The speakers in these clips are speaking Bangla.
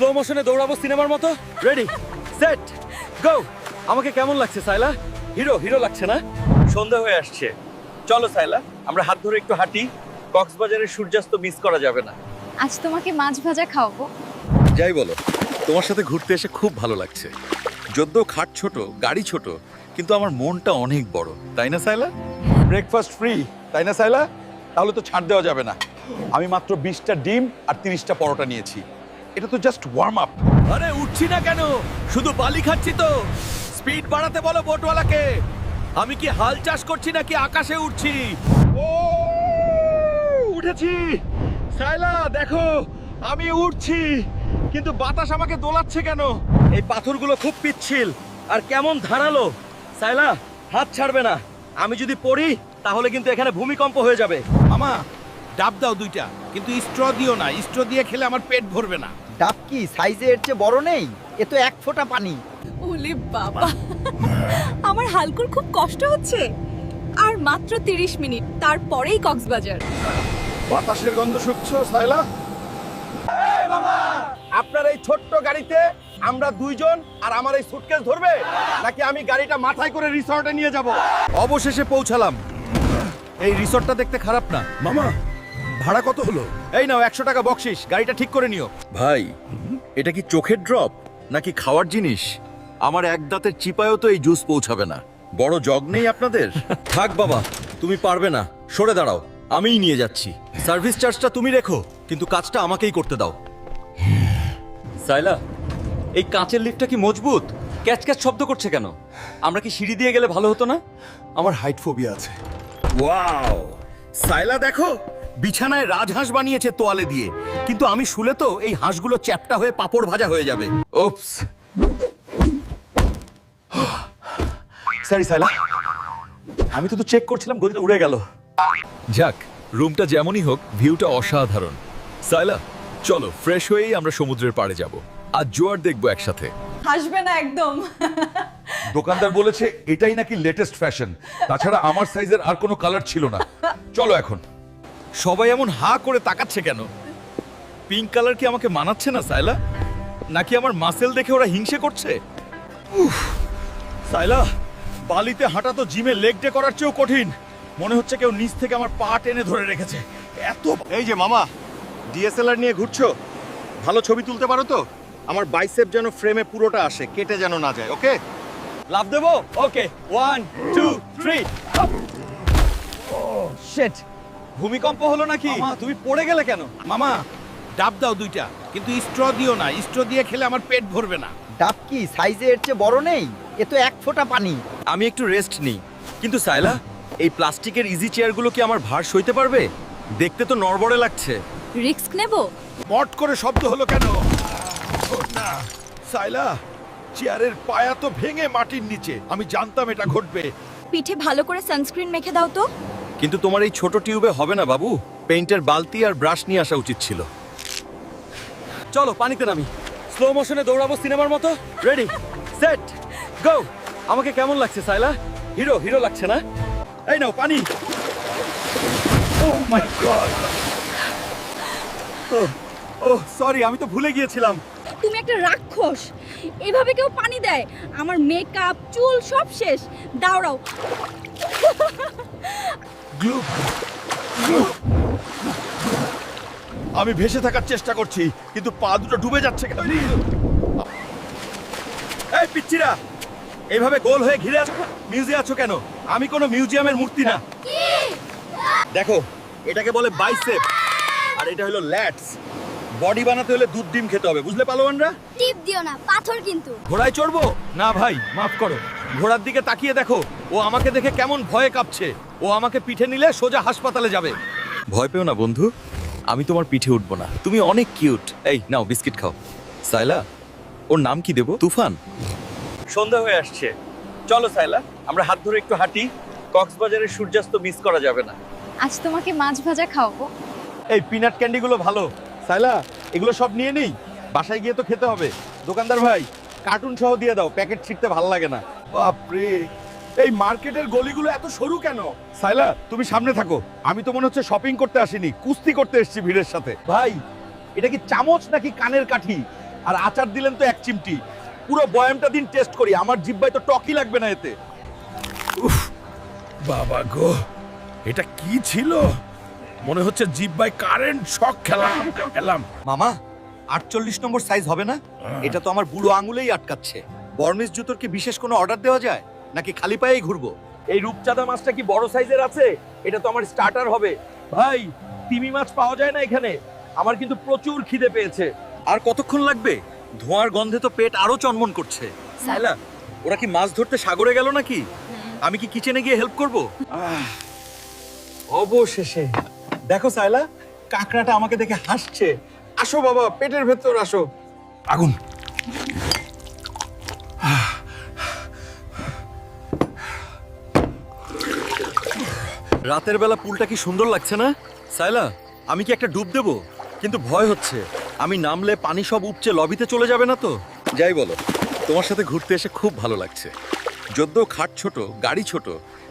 স্লো মোশনে দৌড়াবো সিনেমার মতো? রেডি সেট গো আমাকে কেমন লাগছে সাইলা হিরো হিরো লাগছে না? সন্ধ্যা হয়ে আসছে। চলো সাইলা আমরা হাত ধরে একটু হাঁটি। কক্সবাজারের সূর্যাস্ত মিস করা যাবে না। আজ তোমাকে মাছ ভাজা খাওয়াবো। যাই বলো তোমার সাথে ঘুরতে এসে খুব ভালো লাগছে। যদিও খাট ছোট গাড়ি ছোট কিন্তু আমার মনটা অনেক বড়। তাই না সাইলা ব্রেকফাস্ট ফ্রি তাই না সাইলা তাহলে তো ছাড় দেওয়া যাবে না। আমি মাত্র বিশটা ডিম আর তিরিশটা পরোটা নিয়েছি। এটা তো জাস্ট ওয়ার্ম আপ আরে উঠছি না কেন? শুধু বালি খাচ্ছি তো। স্পিড বাড়াতে বলো বোটওয়ালাকে। আমি কি হাল চাষ করছি নাকি আকাশে উঠছি? ও উঠেছি। সাইলা দেখো আমি উঠছি। কিন্তু বাতাস আমাকে দোলাচ্ছে কেন? এই পাথরগুলো খুব পিচ্ছিল। আর কেমন ধারালো। সাইলা হাত ছাড়বে না। আমি যদি পড়ি তাহলে কিন্তু এখানে ভূমিকম্প হয়ে যাবে। মামা ডাব দাও দুইটা কিন্তু স্ট্র দিও না স্ট্র দিয়ে খেলে আমার পেট ভরবে না। ডাব কি সাইজে এর চেয়ে বড় নেই? এ তো এক ফোঁটা পানি। ওলে বাবা আমার হালকুর খুব কষ্ট হচ্ছে। আর মাত্র তিরিশ মিনিট তারপরেই কক্সবাজার। বাতাসের গন্ধ শুকছো সাইলা আপনার এই ছোট্ট গাড়িতে আমরা দুইজন আর আমার এই সুটকেস ধরবে? নাকি আমি গাড়িটা মাথায় করে রিসর্টে নিয়ে যাব? অবশেষে পৌঁছালাম। এই রিসর্টটা দেখতে খারাপ না। মামা ভাড়া কত হলো? এই নাও একশো টাকা বকশিস গাড়িটা ঠিক করে নিও। ভাই এটা কি চোখের ড্রপ নাকি খাওয়ার জিনিস? আমার এক দাঁতের চিপায়ও তো এই জুস পৌঁছাবে না। বড় জগ নেই আপনাদের? থাক বাবা তুমি পারবে না। সরে দাঁড়াও আমিই নিয়ে যাচ্ছি। সার্ভিস চার্জটা তুমি রেখো কিন্তু কাজটা আমাকেই করতে দাও। সাইলা এই কাঁচের লিফটটা কি মজবুত? ক্যাচ ক্যাচ শব্দ করছে কেন? আমরা কি সিঁড়ি দিয়ে গেলে ভালো হতো না? আমার হাইট ফোবিয়া আছে। ওয়াও! সাইলা দেখো বিছানায় রাজহাঁস বানিয়েছে তোয়ালে দিয়ে। কিন্তু আমি শুলে তো এই হাঁসগুলো চ্যাপটা হয়ে পাপড় ভাজা হয়ে যাবে। ওপস। সরি সাইলা আমি তো তো চেক করছিলাম গদিটা উড়ে গেল। যাক রুমটা যেমনই হোক ভিউটা অসাধারণ। সাইলা চলো ফ্রেশ হয়েই আমরা সমুদ্রের পাড়ে যাব। আর জোয়ার দেখব একসাথে। হাসবে না একদম। দোকানদার বলেছে এটাই নাকি লেটেস্ট ফ্যাশন তাছাড়া আমার সাইজের আর কোনো কালার ছিল না। চলো এখন। সবাই এমন হা করে তাকাচ্ছে কেন? পিঙ্ক কালার কি আমাকে মানাচ্ছে না সাইলা নাকি আমার মাসেল দেখে ওরা হিংসে করছে? উফ, সাইলা বালিতে হাঁটা তো জিমে লেগ ডে করার চেয়েও কঠিন। মনে হচ্ছে কেউ নিচ থেকে আমার পা টেনে ধরে রেখেছে। এত এই যে মামা ডিএসএলআর নিয়ে ঘুরছো? ভালো ছবি তুলতে পারো তো? আমার বাইসেপ যেন ফ্রেমে পুরোটা আসে কেটে যেন না যায় ওকে লাভ দেবো? ওকে ওয়ান টু থ্রি শেট ভূমিকম্প হলো নাকি? তুমি পড়ে গেলে কেন? মামা ডাব দাও দুইটা কিন্তু স্ট্র দিও না স্ট্র দিয়ে খেলে আমার পেট ভরবে না। ডাব কি সাইজে এর চেয়ে বড় নেই? এ তো এক ফোঁটা পানি। আমি একটু রেস্ট নিই। কিন্তু সাইলা এই প্লাস্টিকের ইজি চেয়ারগুলো কি আমার ভার সইতে পারবে? দেখতে তো নড়বড়ে লাগছে। রিস্ক নেব? পট করে শব্দ হলো কেন? না সাইলা চেয়ারের পায়া তো ভেঙে মাটির নিচে। আমি জানতাম এটা ঘটবে। পিঠে ভালো করে সানস্ক্রিন মেখে দাও তো। কিন্তু তোমার এই ছোট টিউবে হবে না, বাবু। পেইন্টের বালতি আর ব্রাশ নিয়ে আসা উচিত ছিল। চলো, পানিতে নামি। স্লো মোশনে দৌড়াবো সিনেমার মতো। রেডি সেট গো আমাকে কেমন লাগছে সাইলা হিরো হিরো লাগছে না? এই নাও, পানি। ও মাই গড ও সরি আমি তো ভুলে গিয়েছিলাম। তুমি একটা রাক্ষস। এভাবে কেউ পানি দেয়? আমার মেকআপ চুল সব শেষ। দাঁড়াও। আমি ভেসে থাকার চেষ্টা করছি কিন্তু পা দুটো ডুবে যাচ্ছে কেন? এই পিচ্চিরা এইভাবে গোল হয়ে ঘিরে আছো মিউজিয়াম আছো কেন? আমি কোনো মিউজিয়ামের মূর্তি না। দেখো এটাকে বলে বাইসেপ আর এটা হলো ল্যাটস। বডি বানাতে হলে দুধ ডিম খেতে হবে বুঝলে পালোয়ানরা? টিপ দিও না পাথর কিন্তু। ঘোড়ায় চড়বো? না ভাই মাফ করো। ঘোড়ার দিকে তাকিয়ে দেখো ও আমাকে দেখে কেমন ভয়ে কাঁপছে। ও আমাকে পিঠে নিলে সোজা হাসপাতালে যাবে। ভয় পেও না বন্ধু। আমি তোমার পিঠে উঠবো না। তুমি অনেক কিউট। এই নাও বিস্কিট খাও। সাইলা ওর নাম কি দেবো? তুফান? সন্ধ্যা হয়ে আসছে। চলো সাইলা আমরা হাত ধরে একটু হাঁটি। কক্সবাজারের সূর্যাস্ত মিস করা যাবে না। আজ তোমাকে মাছ ভাজা খাওয়াবো। এই পিনাট ক্যান্ডিগুলো ভালো। সাইলা এগুলো সব নিয়ে নেই? বাসায় গিয়ে তো খেতে হবে। দোকানদার ভাই কার্টুন সহ দিয়ে দাও। প্যাকেট ছিটতে ভালো লাগে না। বাপরে। এই মার্কেটের গলিগুলো এত সরু কেন? সাইলা তুমি সামনে থাকো। আমি তো মনে হচ্ছে শপিং করতে আসিনি কুস্তি করতে এসেছি ভিড়ের সাথে। ভাই এটা কি চামচ নাকি কানের কাঠি? আর আচার দিলেন তো এক চিমটি। পুরো বয়ামটা দিন টেস্ট করি আমার জিব্বায় তো টকই লাগবে না এতে। বাবা গো এটা কি ছিল? মনে হচ্ছে জিব্বাই কারেন্ট শক খেলাম খেলাম। মামা আটচল্লিশ নম্বর সাইজ হবে না? এটা তো আমার বুড়ো আঙুলেই আটকাচ্ছে। বর্মিস জুতোর কি বিশেষ কোনো অর্ডার দেওয়া যায়? নাকি খালি পায়েই ঘুরবো? এই রূপচাঁদা মাছটা কি বড় সাইজের আছে? এটা তো আমার স্টার্টার হবে। ভাই, তিমি মাছ পাওয়া যায় না এখানে। আমার কিন্তু প্রচুর খিদে পেয়েছে। আর কতক্ষণ লাগবে? ধোঁয়ার গন্ধে তো পেট আরও চনমন করছে। সাইলা ওরা কি মাছ ধরতে সাগরে গেল নাকি? আমি কি কিচেনে গিয়ে হেল্প করব? অবশেষে। দেখো সাইলা কাকড়াটা আমাকে দেখে হাসছে। আসো বাবা, পেটের ভেতর আসো। আগুন। রাতের বেলা পুলটা কি সুন্দর লাগছে না? সাইলা আমি কি একটা ডুব দেব? কিন্তু ভয় হচ্ছে। আমি নামলে পানি সব উপচে লবিতে চলে যাবে না তো? যাই বলো, তোমার সাথে ঘুরতে এসে খুব ভালো লাগছে। যদিও খাট ছোট, গাড়ি ছোট,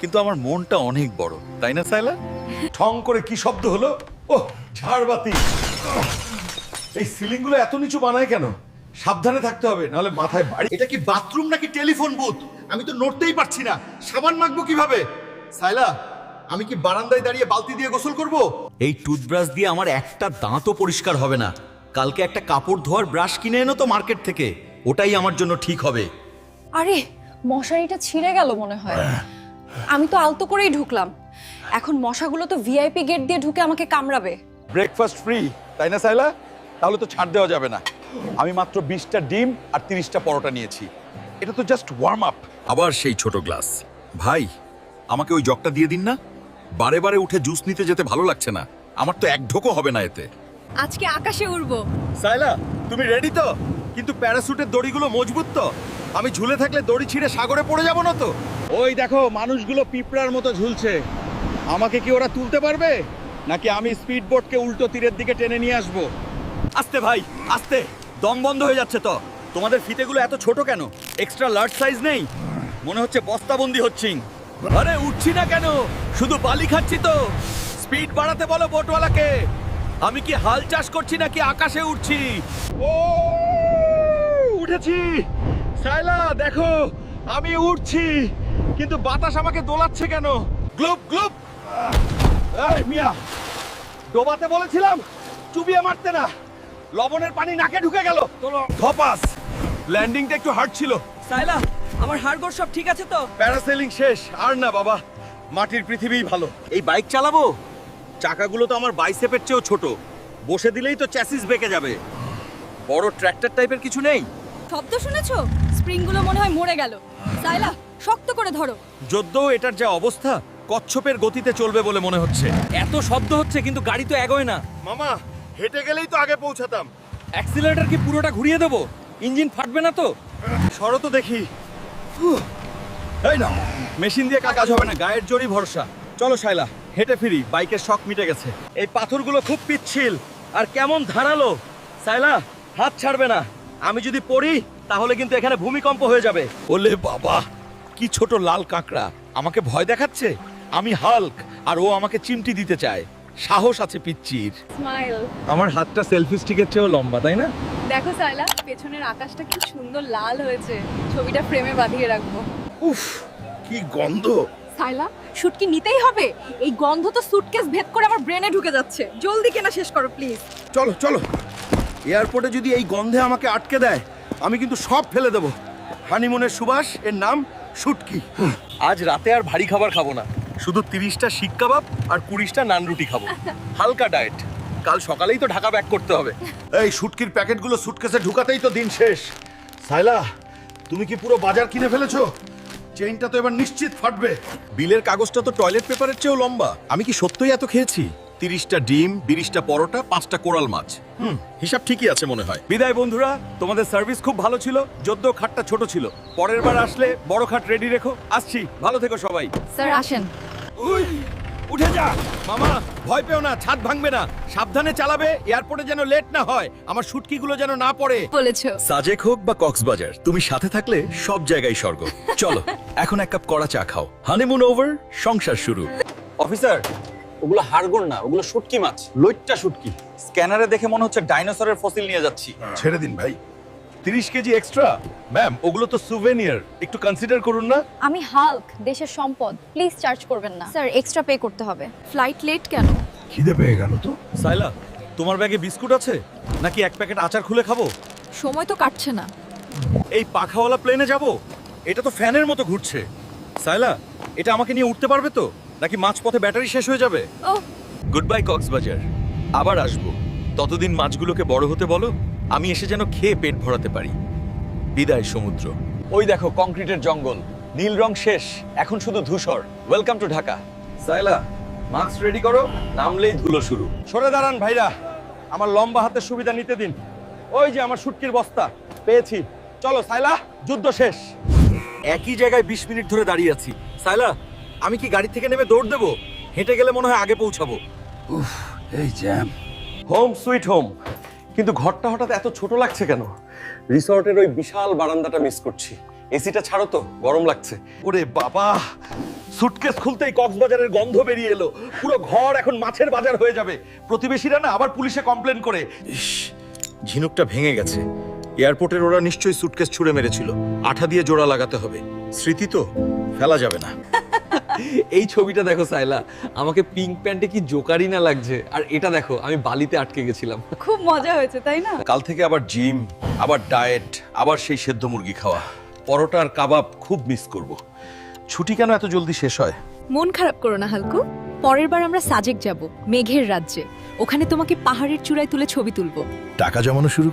কিন্তু আমার মনটা অনেক বড়। তাই না সাইলা ঠং করে কি শব্দ হলো? ও ঝাড়বাতি। এই সিলিংগুলো এত নিচু বানায় কেন? সাবধানে থাকতে হবে, নাহলে মাথায় বাড়ি এটা কি বাথরুম নাকি টেলিফোন বুথ? আমি তো নড়তেই পারছি না। সাবান মাখবো কীভাবে? সাইলা আমি কি বারান্দায় দাঁড়িয়ে বালতি দিয়ে গোসল করব? এই টুথব্রাশ দিয়ে আমার একটা দাঁতও পরিষ্কার হবে না। কালকে একটা কাপড় ধোয়ার ব্রাশ কিনে এনো তো মার্কেট থেকে। ওটাই আমার জন্য ঠিক হবে। আরে মশারিটা ছিঁড়ে গেল মনে হয়। আমি তো আলতো করেই ঢুকলাম। এখন মশাগুলো তো ভিআইপি গেট দিয়ে ঢুকে আমাকে কামড়াবে। ব্রেকফাস্ট ফ্রি তাই না সাইলা তাহলে তো ছাড় দেওয়া যাবে না। আমি মাত্র বিশটা ডিম আর তিরিশটা পরোটা নিয়েছি। এটা তো জাস্ট ওয়ার্ম আপ আবার সেই ছোট গ্লাস ভাই আমাকে ওই জগটা দিয়ে দিন না। বারে বারে উঠে জুস নিতে যেতে ভালো লাগছে না। আমার তো এক ঢোকও হবে না এতে। আজকে আকাশে উড়বো। সাইলা তুমি রেডি তো? কিন্তু প্যারাসুটের দড়িগুলো মজবুত তো। আমি ঝুলে থাকলে দড়ি ছিঁড়ে সাগরে পড়ে যাব না তো। ওই দেখো মানুষগুলো পিঁপড়ার মতো ঝুলছে। আমাকে কি ওরা তুলতে পারবে? নাকি আমি স্পিড বোটকে উল্টো তীরের দিকে টেনে নিয়ে আসব? আস্তে ভাই আস্তে। দম বন্ধ হয়ে যাচ্ছে তো। তোমাদের ফিতেগুলো এত ছোট কেন? এক্সট্রা লার্জ সাইজ নেই? মনে হচ্ছে বস্তাবন্দি হচ্ছি। আরে উঠছি না কেন? শুধু বালি খাচ্ছি তো। স্পিড বাড়াতে বলো বোটওয়ালাকে। আমি কি হাল চাষ করছি নাকি আকাশে উঠছি? ও উঠেছি। সাইলা দেখো আমি উঠছি। কিন্তু বাতাস আমাকে দোলাচ্ছে কেন? গ্লুপ গ্লুপ। এই মিয়া ডোবাতে বলেছিলাম চুবিয়ে মারতে না। লবণের পানি নাকে ঢুকে গেল। ধপাস। ল্যান্ডিংটা একটু হার্ড ছিল। সাইলা আমার হাড়গোড় সব ঠিক আছে তো? প্যারাসেলিং শেষ। আর না বাবা। মাটির পৃথিবীই ভালো। এই বাইক চালাবো? চাকাগুলো তো আমার বাইসেপের চেয়েও ছোট। বসে দিলেই তো চ্যাসিস বেঁকে যাবে। বড় ট্র্যাক্টর টাইপের কিছু নেই? শব্দ শুনেছো? স্প্রিংগুলো মনে হয় মরে গেল। সাইলা শক্ত করে ধরো। যদ্যও এটার যা অবস্থা কচ্ছপের গতিতে চলবে বলে মনে হচ্ছে। এত শব্দ হচ্ছে কিন্তু গাড়ি তো এগোয় না। মামা হেঁটে গেলেই তো আগে পৌঁছাতাম। অ্যাক্সিলারেটর কি পুরোটা ঘুরিয়ে দেবো? ইঞ্জিন ফাটবে না তো? সরো তো দেখি। এই না মেশিন দিয়ে কাজ হবে না, গায়ের জোরই ভরসা। চলো শাইলা হেঁটে ফিরি, বাইকের শখ মিটে গেছে। এই পাথরগুলো খুব পিচ্ছিল, আর কেমন ধারালো। সাইলা হাত ছাড়বে না। আমি যদি পড়ি, তাহলে কিন্তু এখানে ভূমিকম্প হয়ে যাবে। ওলে বাবা, কি ছোট লাল কাঁকড়া। আমাকে ভয় দেখাচ্ছে? আমি হাল্ক, আর ও আমাকে চিমটি দিতে চায়। সাহস আছে পিচ্চির। স্মাইল আমার হাতটা সেলফি স্টিকের চেয়েও লম্বা তাই না? দেখো সাইলা পেছনের আকাশটা কি সুন্দর লাল হয়েছে। ছবিটা ফ্রেমে বাঁধিয়ে রাখব। উফ কি গন্ধ। সাইলা শুটকি নিতেই হবে। এই গন্ধ তো সুটকেস ভেদ করে আমার ব্রেনে ঢুকে যাচ্ছে। জলদি কেনা শেষ করো প্লিজ চলো চলো। এয়ারপোর্টে যদি এই গন্ধে আমাকে আটকে দেয় আমি কিন্তু সব ফেলে দেবো। হানিমুনের সুবাস এর নাম শুটকি। আজ রাতে আর ভারী খাবার খাব না। শুধু তিরিশটা শিক কাবাব আর কুড়িশটা নান রুটি খাব। হালকা ডায়েট। কাল সকালেই তো ঢাকা ব্যাক করতে হবে। এই শুটকির প্যাকেটগুলো সুটকেসে ঢুকাতেই তো দিন শেষ। সাইলা তুমি কি পুরো বাজার কিনে ফেলেছো? চেইনটা তো এবার নিশ্চিত ফাটবে। বিলের কাগজটা তো টয়লেট পেপারের চেয়েও লম্বা। আমি কি সত্যই এত খেয়েছি? তিরিশটা ডিম বিরিশটা পরোটা পাঁচটা কোরাল মাছ। হুম হিসাব ঠিকই আছে মনে হয়। বিদায় বন্ধুরা তোমাদের সার্ভিস খুব ভালো ছিল যদ্য খাটটা ছোট ছিল। পরের বার আসলে বড় খাট রেডি রেখো। আসছি ভালো থেকো সবাই। স্যার আসেন। উই, উঠে যা! মামা ভয় পেও না ছাদ ভাঙবে না। সাবধানে চালাবে এয়ারপোর্টে যেন লেট না হয়। আমার শুটকিগুলো যেন না পড়ে। বলেছ। সাজেক হোক বা কক্সবাজার তুমি সাথে থাকলে সব জায়গায় স্বর্গ। চলো এখন এক কাপ কড়া চা খাও। হানিমুন ওভার সংসার শুরু। অফিসার ওগুলো হাড়গোড় না ওগুলো শুটকি মাছ। লইট্টা শুটকি। স্ক্যানারে দেখে মনে হচ্ছে ডাইনোসরের ফসিল নিয়ে যাচ্ছি। ছেড়ে দিন ভাই। তিরিশ কেজি এক্সট্রা ম্যাম ওগুলো তো সুভেনিয়ার একটু কনসিডার করুন না। আমি হাল্ক দেশের সম্পদ। প্লিজ চার্জ করবেন না। স্যার এক্সট্রা পে করতে হবে। ফ্লাইট লেট কেন? খিদে পেয়ে গেল তো। সাইলা তোমার ব্যাগে বিস্কুট আছে? নাকি এক প্যাকেট আচার খুলে খাব? সময় তো কাটছে না। এই পাখাওয়ালা প্লেনে যাব? এটা তো ফ্যানের মতো ঘুরছে। সাইলা এটা আমাকে নিয়ে উঠতে পারবে তো? নাকি মাঝপথে ব্যাটারি শেষ হয়ে যাবে? Good bye Cox's Bazar. আবার আসব। ততদিন মাছগুলোকে বড় হতে বলো আমি এসে যেন খেয়ে পেট ভরাতে পারি। বিদায় সমুদ্র। ওই দেখো কংক্রিটের জঙ্গল। নীল রং শেষ এখন শুধু ধূসর। Welcome to Dhaka. Saila mask ready করো নামলেই ধুলো শুরু। সরে দাঁড়ান ভাইরা আমার লম্বা হাতের সুবিধা নিতে দিন। ওই যে আমার শুটকির বস্তা পেয়েছি। চলো সাইলা যুদ্ধ শেষ। একই জায়গায় বিশ মিনিট ধরে দাঁড়িয়ে আছি। সাইলা আমি কি গাড়ি থেকে নেমে দৌড় দেবো? হেঁটে গেলে মনে হয় আগে পৌঁছাবো। এই জ্যাম। Home sweet home. কিন্তু ঘরটা হঠাৎ এত ছোট লাগছে কেন? রিসর্টের ওই বিশাল বারান্দাটা মিস করছি। এসিটা ছাড়ো তো গরম লাগছে। ওরে বাবা! সুটকেস খুলতেই কক্সবাজারের গন্ধ বেরিয়ে এলো। পুরো ঘর এখন মাছের বাজার হয়ে যাবে। প্রতিবেশীরা না আবার পুলিশে কমপ্লেন করে। ইস ঝিনুকটা ভেঙে গেছে। এয়ারপোর্টের ওরা নিশ্চয়ই সুটকেস ছুঁড়ে মেরেছিল। আঠা দিয়ে জোড়া লাগাতে হবে। স্মৃতি তো ফেলা যাবে না। এই ছবিটা দেখো সাইলা আমাকে পিঙ্ক প্যান্টে কি জোকারি না লাগছে? আর এটা দেখো আমি বালিতে আটকে গেছিলাম। খুব মজা হয়েছে তাই না? কাল থেকে আবার জিম আবার ডায়েট আবার সেই সেদ্ধ মুরগি খাওয়া। পরোটা আর কাবাব খুব মিস করব। ছুটি কেন এত জলদি শেষ হয়? মন খারাপ করো না হালকু। পরের বার আমরা সাজেক যাব মেঘের রাজ্যে। ওখানে তোমাকে পাহাড়ের চূড়ায় তুলে ছবি তুলবো। টাকা জমানো শুরু